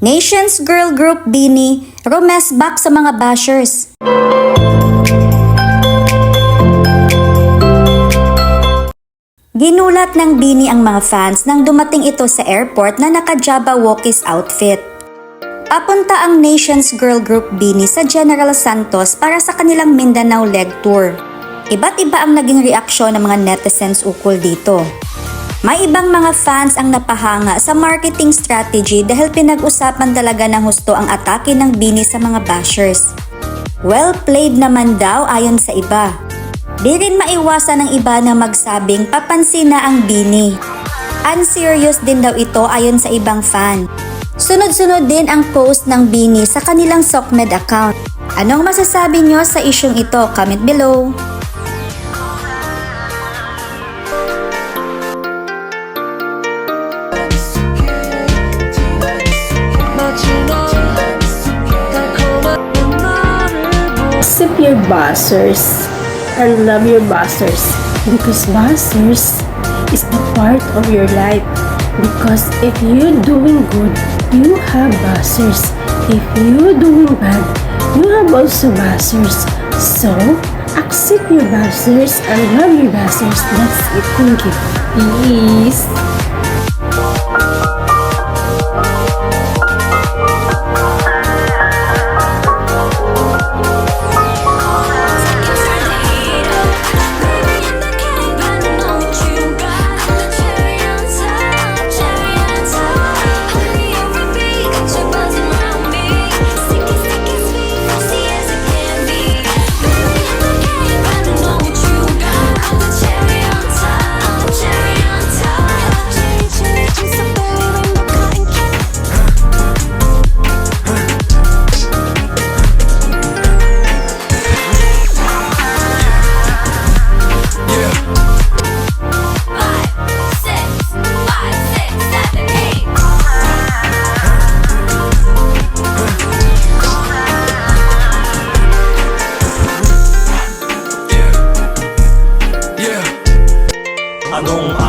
Nations Girl Group Bini, Romes back sa mga bashers. Ginulat ng Bini ang mga fans nang dumating ito sa airport na naka-Jabba Walkies outfit. Papunta ang Nations Girl Group Bini sa General Santos para sa kanilang Mindanao leg tour. Iba't iba ang naging reaksyon ng mga netizens ukol dito. May ibang mga fans ang napahanga sa marketing strategy dahil pinag-usapan talaga ng husto ang atake ng Bini sa mga bashers. Well played naman daw ayon sa iba. Di rin maiwasan ng iba na magsabing papansin na ang Bini. Unserious din daw ito ayon sa ibang fan. Sunod-sunod din ang post ng Bini sa kanilang Sokmed account. Anong masasabi nyo sa isyong ito? Comment below. Your buzzers. And love your buzzers. Because buzzers is the part of your life. Because if you're doing good you have buzzers. If you're doing bad you have also buzzers. So accept your buzzers. And love your buzzers. That's it. Thank you. Peace Yeah. Anong